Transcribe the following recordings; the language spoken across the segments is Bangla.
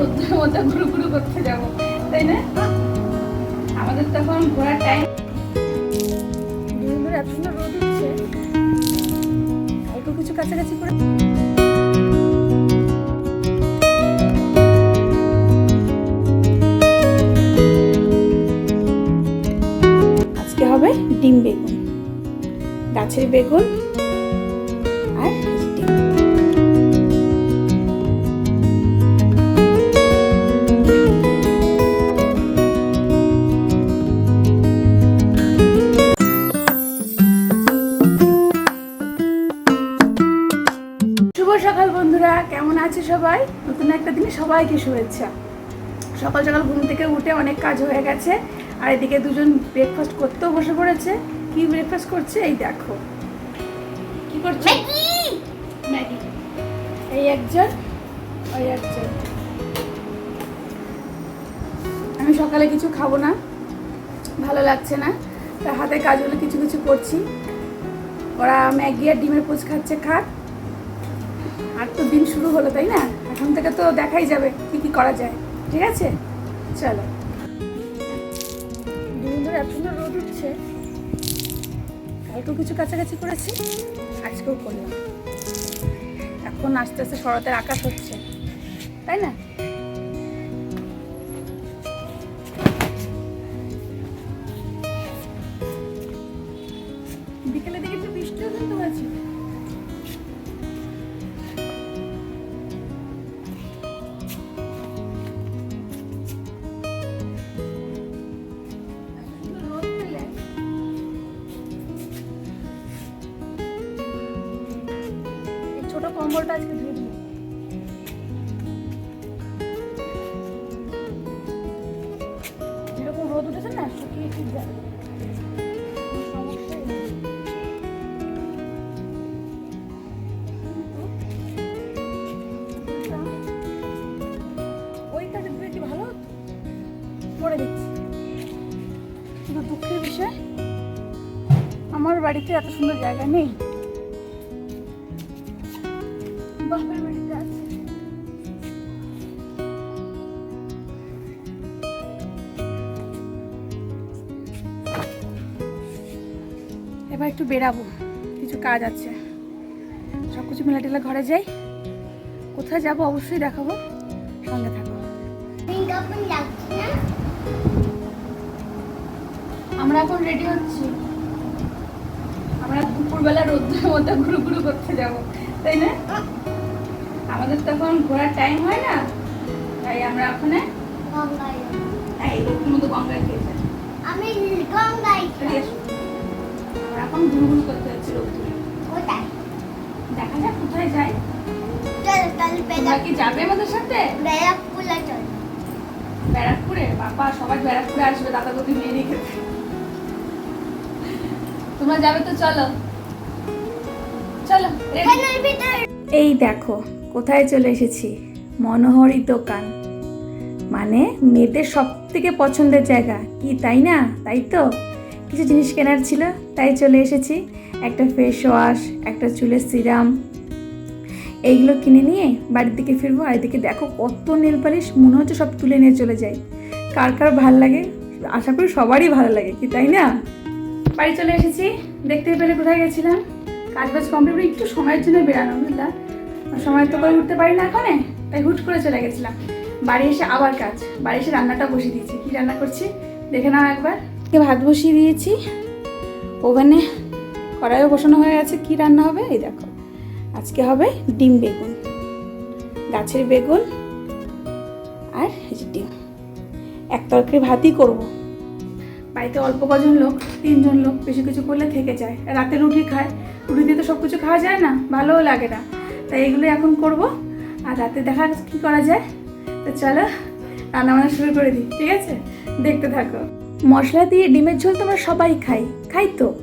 রোদ্রের মধ্যে ঘুরু ঘুরু করতে যাব, তাই না? আমাদের তখন ঘোরার টাইম কিছু কাছাকাছি করে আজকে হবে ডিম বেগুন, গাছের বেগুন সবাইকে শুভেচ্ছা। সকাল সকাল ঘুম থেকে উঠে অনেক কাজ হয়ে গেছে আর এদিকে দুজন ব্রেকফাস্ট করতেও বসে পড়েছে। কি ব্রেকফাস্ট করছে? এই দেখো। কি করছে? ম্যাগি! এই একজন ওই একজন। আমি সকালে কিছু খাব না ভালো লাগছে না। তার হাতে কাজগুলো কিছু কিছু করছি। ওরা ম্যাগি আর ডিমের পোচ খাচ্ছে খাক। আর তো দিন শুরু হলো তাই না? এখন থেকে তো দেখাই যাবে কি কি করা যায়, ঠিক আছে? চলো। রোদ উঠছে। কালকেও কিছু কাছাকাছি করেছি, আজকেও করলাম। এখন আস্তে আস্তে শরতের আকাশ হচ্ছে, তাই না? ছোট কম্বলটা আজকে ধুয়ে দিই যেরকম রোদ উঠেছে না, শুকিয়ে ঠিক যাবে কোনো সমস্যাই নেই। কিন্তু এটা ওই কাজে ধুয়ে কি ভালো? হতো পরে দেখছি। কিন্তু দুঃখের বিষয়, আমার বাড়িতে এত সুন্দর জায়গা নেই। একটু বেরাবো কিছু কাজ আছে। সব কিছু মেলা টেলা ঘরে যাই। কোথায় যাব অবশ্যই দেখাবো সঙ্গে থাকো আমরা এখন রেডি হচ্ছি। আমরা দুপুরবেলা রোদ্রের মধ্যে ঘুরু ঘুরু করতে যাব তাই না? আমাদের তখন ঘোরার টাইম হয় না তাই আমরা ওখানে এই রোদ্রের মধ্যে গঙ্গায় খেয়ে যাই। আমি গঙ্গায় এখন ঘুরু ঘুরু করতে রোদ্রে কোথায়? দেখা যাক কোথায় চল তোমরা কি যাবে আমাদের সাথে? বেলা চল। ব্যারাকপুরে? বাবা সবাই ব্যারাকপুরে আসবে দাদা বৌদি মেয়ে খেতে। তোমরা যাবে তো চলো। চলো এই দেখো কোথায় চলে এসেছি? মনোহরি দোকান। মানে মেয়েদের সব থেকে পছন্দের জায়গা। কি তাই না? তাই তো? কিছু জিনিস কেনার ছিল, তাই চলে এসেছি। একটা ফেস ওয়াশ একটা চুলের সিরাম এইগুলো কিনে নিয়ে বাড়ির দিকে ফিরবো, আর এদিকে দেখো কত নেল পালিশ মনে হচ্ছে সব তুলে নিয়ে চলে যাই। কার কার ভালো লাগে? আশা করি সবারই ভালো লাগে, কি তাই না? বাড়ি চলে এসেছি দেখতে পেলে কোথায় গেছিলাম। কাজ বাজ কমপ্লিট একটু সময়ের জন্য বেরানো বুঝলা? সময় তো করে উঠতে পারি না এখানে, তাই হুট করে চলে গেছিলাম। বাড়ি এসে আবার কাজ, বাড়ি এসে রান্নাটা বসিয়ে দিয়েছি। কি রান্না করছি? দেখে নাও একবার। ভাত বসিয়ে দিয়েছি। ওভেনে কড়াইও বসানো হয়ে গেছে, কি রান্না হবে? এই দেখো। আজকে হবে ডিম বেগুন, গাছের বেগুন আর ডিম। এক তরকারি ভাতই করব। বাড়িতে অল্প কজন লোক, তিনজন লোক বেশি কিছু করলে থেকে যায়। রাতে রুটি খায়, রুটি দিয়ে তো সব কিছু খাওয়া যায় না, ভালোও লাগে না। তাই এগুলো এখন করব। আর রাতে দেখা কি করা যায়? তো চলো রান্না বান্না শুরু করে দিই, ঠিক আছে? দেখতে থাকো। মশলা দিয়ে ডিমের ঝোল তো আমরা সবাই খাই খাই তো?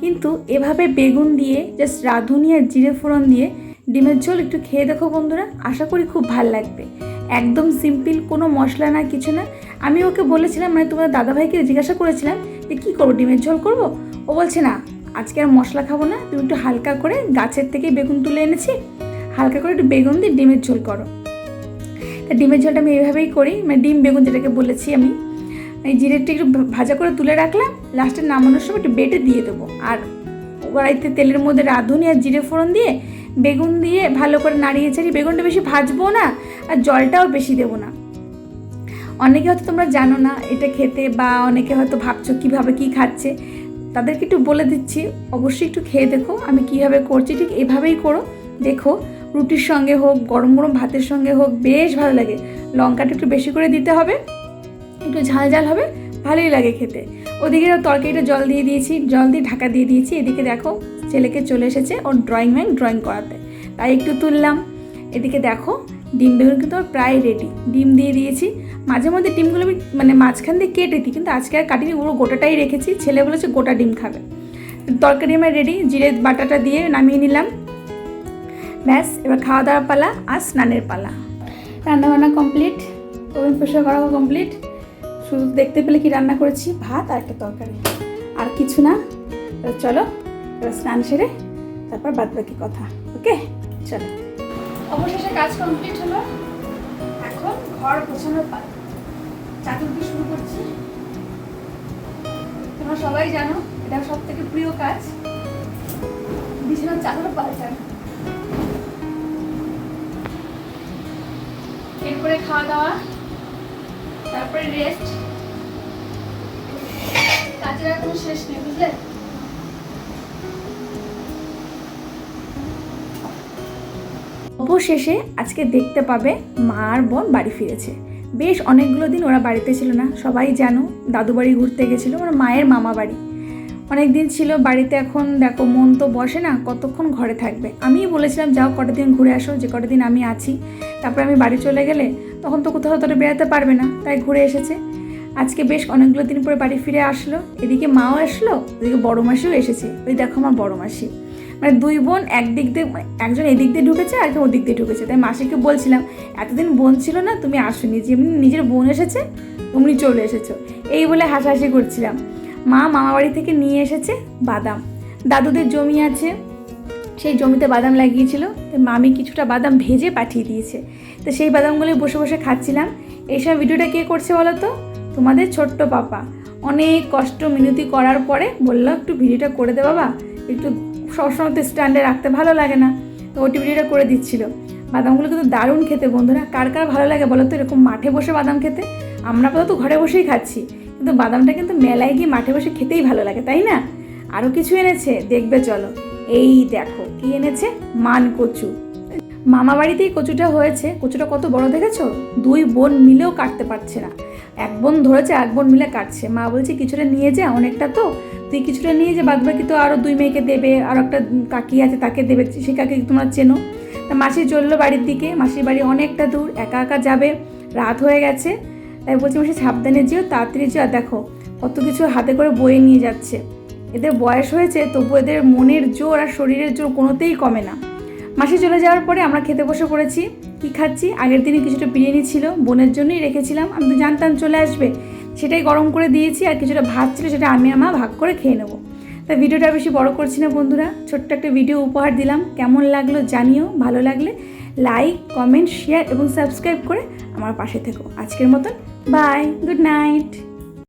কিন্তু এভাবে বেগুন দিয়ে জাস্ট রাঁধুনি আর জিরে ফোড়ন দিয়ে ডিমের ঝোল একটু খেয়ে দেখো বন্ধুরা, আশা করি খুব ভালো লাগবে। একদম সিম্পল কোনো মশলা না, কিছু না। আমি ওকে বলেছিলাম মানে তোমার দাদাভাইকে জিজ্ঞাসা করেছিলাম যে কী করব, ডিমের ঝোল করব? ও বলছে, না, আজকে আর মশলা খাব না, তুমি একটু হালকা করে গাছের থেকে বেগুন তুলে এনেছি, হালকা করে একটু বেগুন দিয়ে ডিমের ঝোল করো। তা ডিমের ঝোলটা আমি এইভাবেই করি মানে ডিম বেগুন যেটাকে বলেছি আমি। এই জিরেটা একটু ভাজা করে তুলে রাখলাম লাস্টে নামানোর সময় একটু বেটে দিয়ে দেবো। আর কড়াইতে তেলের মধ্যে রাঁধুনি আর জিরে ফোড়ন দিয়ে বেগুন দিয়ে ভালো করে নাড়িয়ে ছাড়িয়ে বেগুনটা বেশি ভাজবো না, আর জলটাও বেশি দেবো না। অনেকে হয়তো তোমরা জানো না এটা খেতে, বা অনেকে হয়তো ভাবছ কীভাবে কী খাচ্ছে, তাদেরকে একটু বলে দিচ্ছি, অবশ্যই একটু খেয়ে দেখো আমি কীভাবে করছি, ঠিক এভাবেই করো। দেখো, রুটির সঙ্গে হোক, গরম গরম ভাতের সঙ্গে হোক, বেশ ভালো লাগে। লঙ্কাটা একটু বেশি করে দিতে হবে। একটু ঝাল ঝাল হবে, ভালোই লাগে খেতে। ওদিকে তরকারিটা জল দিয়ে দিয়েছি, জল দিয়ে ঢাকা দিয়ে দিয়েছি। এদিকে দেখো, ছেলেকে চলে এসেছে ওর ড্রয়িং ম্যান ড্রয়িং করাতে। তাই একটু তুললাম। এদিকে দেখো, ডিম বেগুন কিন্তু আমার প্রায় রেডি ডিম দিয়ে দিয়েছি। মাঝে মধ্যে ডিমগুলো আমি মানে মাঝখান দিয়ে কেটে দিই কিন্তু আজকে আর কাটিনি, পুরো গোটাটাই রেখেছি। ছেলে বলেছে গোটা ডিম খাবে। তরকারি আমার রেডি জিরে বাটাটা দিয়ে নামিয়ে নিলাম। ব্যাস, এবার খাওয়া দাওয়ার পালা আর স্নানের পালা। রান্নাবান্না কমপ্লিট ওভেন পরিষ্কার করাও কমপ্লিট শুধু দেখতে পেলে কি রান্না করেছি? ভাত আর একটা তরকারি। আর কিছু না। চলো স্নান সেরে তারপর বাদ বাকি কথা, ওকে? চলো। অবশেষে কাজ কমপ্লিট হলো। এখন ঘর গোছানোর পালা দিয়ে শুরু করছি। তোমরা সবাই জানো, এটা সব থেকে প্রিয় কাজ। বিছানার চাদর পাল্টানো। এরপরে খাওয়া দাওয়া। তারপরে রেস্ট কাজের শেষ নেই, বুঝলে? অবশেষে আজকে দেখতে পাবে মা আর বোন বাড়ি ফিরেছে। বেশ অনেকগুলো দিন ওরা বাড়িতে ছিল না, সবাই জানো দাদু বাড়ি ঘুরতে গেছিল, ওরা মায়ের মামা বাড়ি। অনেক দিন ছিল বাড়িতে, এখন দেখো মন তো বসে না, কতক্ষণ ঘরে থাকবে। আমিই বলেছিলাম, যাও কটা দিন ঘুরে আসো, যে কটা দিন আমি আছি। তারপরে আমি বাড়ি চলে গেলে তখন তো কোথাও তোরা বেড়াতে পারবে না, তাই ঘুরে এসেছে। আজকে বেশ অনেকগুলো দিন পরে বাড়ি ফিরে আসলো। এদিকে মাও আসলো এদিকে বড় মাসিও এসেছে। ওই দেখো আমার বড় মাসি। মানে দুই বোন একদিক দিয়ে একজন এদিক দিয়ে ঢুকেছে, আর একজন ওদিক দিয়ে ঢুকেছে। তাই মাসিকে বলছিলাম, এতদিন বোন ছিল না, তুমি আসোনি। যেমনি নিজের বোন এসেছে অমনি চলে এসেছ। এই বলে হাসাহাসি করছিলাম। মা মামা বাড়ি থেকে নিয়ে এসেছে বাদাম। দাদুদের জমি আছে সেই জমিতে বাদাম লাগিয়েছিল, তো মামি কিছুটা বাদাম ভেজে পাঠিয়ে দিয়েছে। তো সেই বাদামগুলো বসে বসে খাচ্ছিলাম। এইসব ভিডিওটা কে করছে বলো তো? তোমাদের ছোট্ট পাপা। অনেক কষ্ট, মিনতি করার পরে বলল, একটু ভিডিওটা করে দে বাবা। একটু সবসময় তো স্ট্যান্ডে রাখতে ভালো লাগে না। তো ওটি ভিডিওটা করে দিচ্ছিল। বাদামগুলো কিন্তু দারুণ খেতে বন্ধুরা। কার কার ভালো লাগে বলো তো? এরকম মাঠে বসে বাদাম খেতে? আমরা তো ঘরে বসেই খাচ্ছি। কিন্তু বাদামটা কিন্তু মেলায় গিয়ে মাঠে বসে খেতেই ভালো লাগে, তাই না? আরও কিছু এনেছে? দেখবে চলো। এই দেখো, কি এনেছে? মান কচু মামা বাড়িতেই কচুটা হয়েছে। কচুটা কত বড় দেখেছ? দুই বোন মিলেও কাটতে পারছে না। এক বোন ধরেছে এক বোন মিলে কাটছে। মা বলছে, কিছুটা নিয়ে যা, অনেকটা তো। তুই কিছুটা নিয়ে যে, বাদবাকি তো আরও দুই মেয়েকে দেবে, আর একটা কাকি আছে তাকে দেবে সেই কাকি তোমরা চেনো? তা মাসি চলল বাড়ির দিকে। মাসির বাড়ি অনেকটা দূর, একা একা যাবে, রাত হয়ে গেছে। তাই বলছি, মাসি, সাবধানে যেও, তাড়াতাড়ি যেও। দেখো, কত কিছু হাতে করে বয়ে নিয়ে যাচ্ছে। এদের বয়স হয়েছে, তবু এদের মনের জোর আর শরীরের জোর কোনোতেই কমে না। মাসি চলে যাওয়ার পরে আমরা খেতে বসে পড়েছি, কি খাচ্ছি? আগের দিনে কিছুটা বিরিয়ানি ছিল, বোনের জন্যই রেখেছিলাম, আমি তো জানতাম চলে আসবে। সেটাই গরম করে দিয়েছি আর কিছুটা ভাত ছিল, সেটা আমি আর মা ভাগ করে খেয়ে নেব। তা ভিডিওটা বেশি বড় করছি না বন্ধুরা, ছোট্ট একটা ভিডিও উপহার দিলাম। কেমন লাগল জানিও, ভালো লাগলে লাইক, কমেন্ট, শেয়ার এবং সাবস্ক্রাইব করে আমার পাশে থেকো। আজকের মতন, বাই, গুড নাইট।